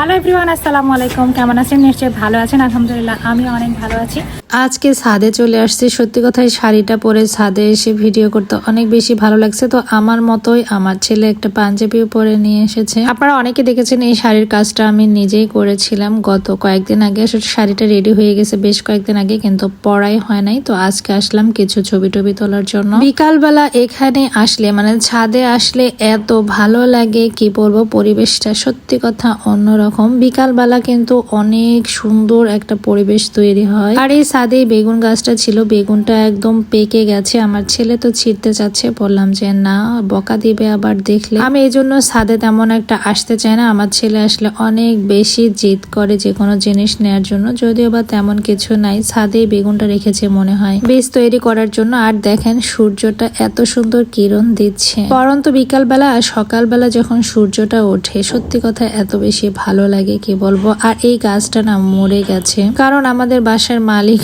Hello everyone আসসালামু আলাইকুম কেমন আছেন? নিশ্চয়ই ভালো আছেন। আলহামদুলিল্লাহ আমি অনেক ভালো আছি। আজকে ছাদে চলে আসছে। সত্যি কথাই শাড়িটা পরে ছাদে এসে ভিডিও করতে অনেক বেশি ভালো লাগছে। তো আমার মতোই আমার ছেলে একটা পাঞ্জাবিও পরে নিয়ে এসেছে। আপনারা অনেকে দেখেছেন এই শাড়ির কাজটা আমি নিজেই করেছিলাম। গত কয়েকদিন আগে শাড়িটা রেডি হয়ে গেছে বেশ কয়েকদিন আগে, কিন্তু পরাই হয় নাই। তো আজকে আসলাম কিছু ছবি টবি তোলার জন্য। বিকালবেলা এখানে আসলে মানে ছাদে আসলে এত ভালো লাগে, কি বলব, পরিবেশটা সত্যি কথা অন্যরকম। বিকালবেলা কিন্তু অনেক সুন্দর একটা পরিবেশ তৈরি হয়। আর এই ছাদে বেগুন গাছটা ছিল, বেগুনটা একদম পেকে গেছে। আমার ছেলে তো ছিঁড়তে চাচ্ছে, বললাম যে, না, বকা দিবে আবার দেখলে। আমি এই জন্য ছাদে তেমন একটা আসতে চাই না। আমার ছেলে আসলে অনেক বেশি জিদ করে যে কোনো জিনিস নেয়ার জন্য। যদিও বা তেমন কিছু নাই, ছাদে বেগুনটা রেখেছে মনে হয়। বীজ তৈরি করার জন্য, আর দেখেন সূর্যটা এত সুন্দর কিরণ দিচ্ছে। পরন্ত বিকালবেলা আর সকালবেলা যখন সূর্যটা ওঠে, সত্যি কথা এত বেশি ভালো লাগে, কি বলব? আর এই গাছটা না মরে গেছে। কারণ আমাদের বাসার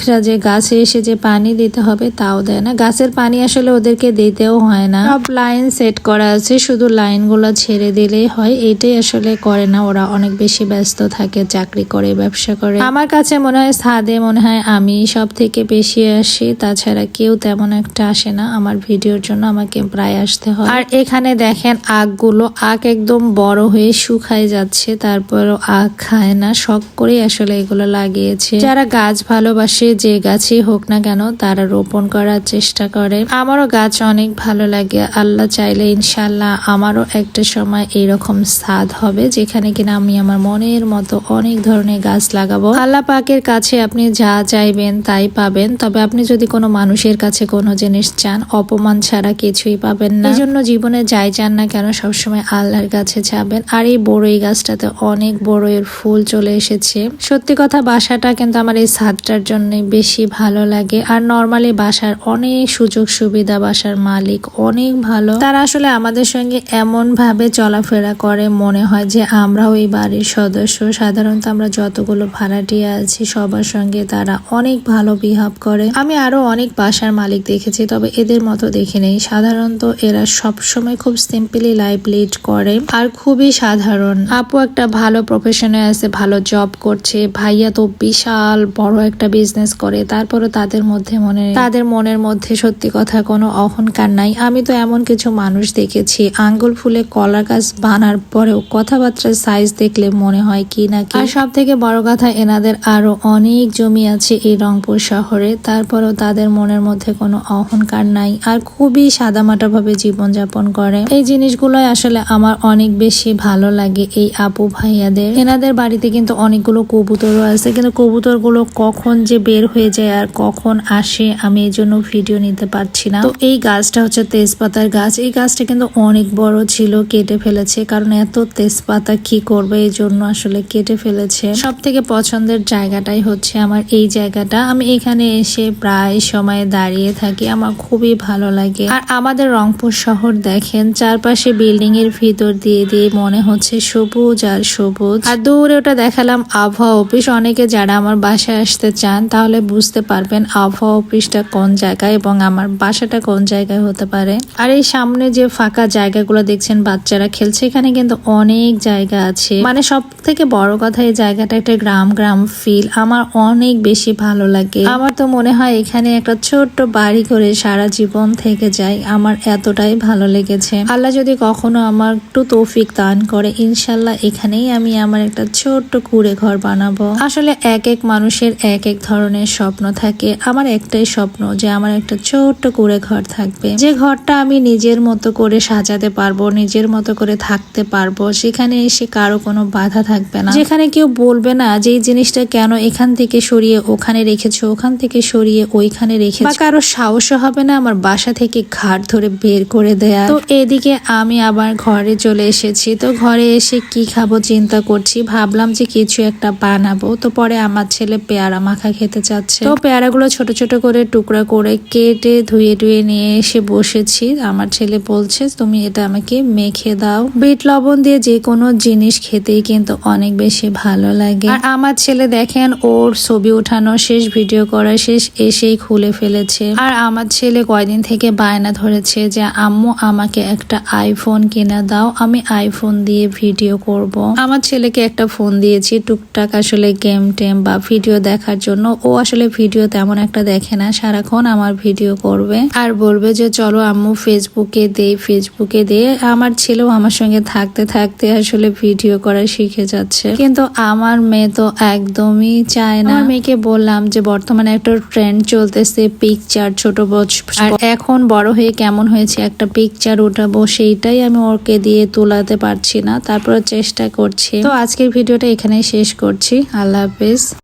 মালিকরা যে গাছে এসে যে পানি দিতে হবে তাও দেয় না। গাছের পানি আসলে ওদেরকে দিতেও হয় না। সব লাইন সেট করা আছে, শুধু লাইনগুলো ছেড়ে দিলেই হয়। এটাই আসলে করে না, ওরা অনেক বেশি ব্যস্ত থাকে, চাকরি করে, ব্যবসা করে। আমার কাছে মনে হয় ছাদে মনে হয় আমি সব থেকে বেশি আসি, তাছাড়া কেউ তেমন একটা আসে না। আমার ভিডিওর জন্য আমাকে প্রায় আসতে হয়। আর এখানে দেখেন আখগুলো, আখ একদম বড় হয়ে শুকায় যাচ্ছে, তারপরও আখ খায় না। শখ করেই আসলে এগুলো লাগিয়েছে। যারা গাছ ভালোবাসে যে গাছই হোক না কেন তারা রোপণ করার চেষ্টা করে। আমারও গাছ অনেক ভালো লাগে। আল্লাহ চাইলে ইনশাল্লাহ আমারও একটা সময় এরকম স্বাদ হবে, যেখানে কিনা আমি আমার মনের মতো অনেক ধরনের গাছ লাগাবো। আল্লাহ পাকের কাছে আপনি যা চাইবেন তাই পাবেন। তবে আপনি যদি কোনো মানুষের কাছে কোনো জিনিস চান, অপমান ছাড়া কিছুই পাবেন না। এই জন্য জীবনে যাই চান না কেন সবসময় আল্লাহর কাছে যাবেন। আর এই বড়ই গাছটাতে অনেক বড়ইয়ের ফুল চলে এসেছে। সত্যি কথা, বাসাটা কিন্তু আমার এই ছাদটার জন্য বেশি ভালো লাগে। আর নর্মালি বাসার অনেক সুযোগ সুবিধা, বাসার মালিক অনেক ভালো। তারা আসলে আমাদের সঙ্গে এমন ভাবে চলাফেরা করে, মনে হয় যে আমরাও এই বাড়ির সদস্য। সাধারণত আমরা যতগুলো ভাড়াটিয়া আছি, সবার সঙ্গে তারা অনেক ভালো বিহাভ করে। আমি আরও অনেক বাসার মালিক দেখেছি, তবে এদের মতো দেখি নেই। সাধারণত এরা সবসময় খুব সিম্পলি লাইফ লিড করে, আর খুবই সাধারণ। আপু একটা ভালো প্রফেশনে আছে, ভালো জব করছে। ভাইয়া তো বিশাল বড় একটা বিজনেস করে তারপরে তাদের মধ্যে মনে তাদের মনের মধ্যে সত্যি কথা কোনো অহংকার নাই। আমি তো এমন কিছু মানুষ দেখেছি, আঙ্গুল ফুলে কলা গাছ বানার পরেও কথাবার্তার সাইজ দেখলে মনে হয় কি না আর সব থেকে বড় কথা, এনাদের আরও অনেক জমি আছে এই রংপুর শহরে, তারপরেও তাদের মনের মধ্যে কোনো অহংকার নাই আর খুবই সাদামাটা ভাবে জীবনযাপন করে। এই জিনিসগুলোই আসলে আমার অনেক বেশি ভালো লাগে এই আপু ভাইয়াদের। এনাদের বাড়িতে কিন্তু অনেকগুলো কবুতরও আছে, কিন্তু কবুতরগুলো কখন যে বের হয়ে যায় আর কখন আসে আমি এই জন্য ভিডিও নিতে পারছি না। তো এই গাছটা হচ্ছে তেজপাতার গাছ। এই গাছটা কিন্তু অনেক বড় ছিল, কেটে ফেলেছে। কারণ এত তেজপাতা কি করবে এই জন্য আসলে কেটে ফেলেছে। সব থেকে পছন্দের জায়গাটাই হচ্ছে আমার এই জায়গাটা। আমি এখানে এসে প্রায় সময় দাঁড়িয়ে থাকি। আমার খুবই ভালো লাগে। আর আমাদের রংপুর শহর দেখেন, চারপাশে বিল্ডিং এর ভিতর দিয়ে দিয়ে মনে হচ্ছে সবুজ আর সবুজ। আর দূরে ওটা দেখালাম আবহাওয়া। অফিস অনেকে যারা আমার বাসায় আসতে চান, তাহলে বুঝতে পারবেন আবহাওয়া অফিসটা কোন জায়গায় এবং আমার বাসাটা কোন জায়গায় হতে পারে। আর এই সামনে যে ফাঁকা জায়গাগুলো দেখছেন বাচ্চারা খেলছে, এখানে কিন্তু অনেক জায়গা আছে। মানে সব থেকে বড় কথা এই জায়গাটা একটা গ্রাম গ্রাম ফিল আমার অনেক বেশি ভালো লাগে। আমার তো মনে হয় এখানে একটা ছোট্ট বাড়ি করে সারা জীবন থেকে যায়। আমার এতটাই ভালো লেগেছে। আল্লাহ যদি কখনো আমার একটু তৌফিক দান করে, ইনশাল্লাহ এখানেই আমি আমার একটা ছোট্ট কুড়ে ঘর বানাবো। আসলে এক এক মানুষের এক এক ধরনের স্বপ্ন থাকে, আমার একটাই স্বপ্ন যে আমার একটা ছোট্ট করে ঘর থাকবে। যে ঘরটা আমি নিজের মতো করে সাজাতে পারব, নিজের মতো করে থাকতে পারব, সেখানে এসে কারও কোনো বাধা থাকবে না। যেখানে কেউ বলবে না যে এই জিনিসটা কেন এখান থেকে সরিয়ে ওখানে রেখেছো, ওখান থেকে সরিয়ে ওইখানে রেখেছো। বা কারও সাহসও হবে না আমার বাসা থেকে ঘাট ধরে বের করে দেয়া তো এদিকে আমি আবার ঘরে চলে এসেছি। তো ঘরে এসে কি খাব চিন্তা করছি, ভাবলাম যে কিছু একটা বানাবো। তো পরে আমার ছেলে পেয়ারা মাখা খেতে চাচ্ছে তো পেয়ারাগুলো ছোট ছোট করে টুকরা করে কেটে ধুয়ে টুয়ে নিয়ে এসে বসেছি। আমার ছেলে বলছে, তুমি এটা আমাকে মেখে দাও। বিট লবণ দিয়ে যে কোনো জিনিস খেতেই কিন্তু অনেক বেশি ভালো লাগে। আর আমার ছেলে দেখেন, ওর ছবি উঠানো শেষ, ভিডিও করা শেষ, এসেই খুলে ফেলেছে। আর আমার ছেলে কয়দিন থেকে বায়না ধরেছে যে, আম্মু, আমাকে একটা আইফোন কিনে দাও, আমি আইফোন দিয়ে ভিডিও করব। আমার ছেলেকে একটা ফোন দিয়েছি, টুকটাক আসলে গেম টেম বা ভিডিও দেখার জন্য। ও আসলে ভিডিও তেমন একটা দেখে না, সারাক্ষণ আমার ভিডিও করবে। আর বলবে যে, চলো আম্মু ফেসবুকে দেই, ফেসবুকে দিয়ে আমার ছেলেও আমার সঙ্গে থাকতে থাকতে আসলে ভিডিও করা শিখে যাচ্ছে। কিন্তু আমার মেয়ে তো একদমই চায় না। মেয়েকে বললাম যে, বর্তমানে একটা ট্রেন্ড চলতেছে পিকচার ছোট আর এখন বড় হয়ে কেমন হয়েছে, একটা পিকচার উঠাবো, সেইটাই আমি ওকে দিয়ে তোলাতে পারছি না তারপর চেষ্টা করছি। তো আজকের ভিডিওটা এখানেই শেষ করছি। আল্লাহ হাফিজ।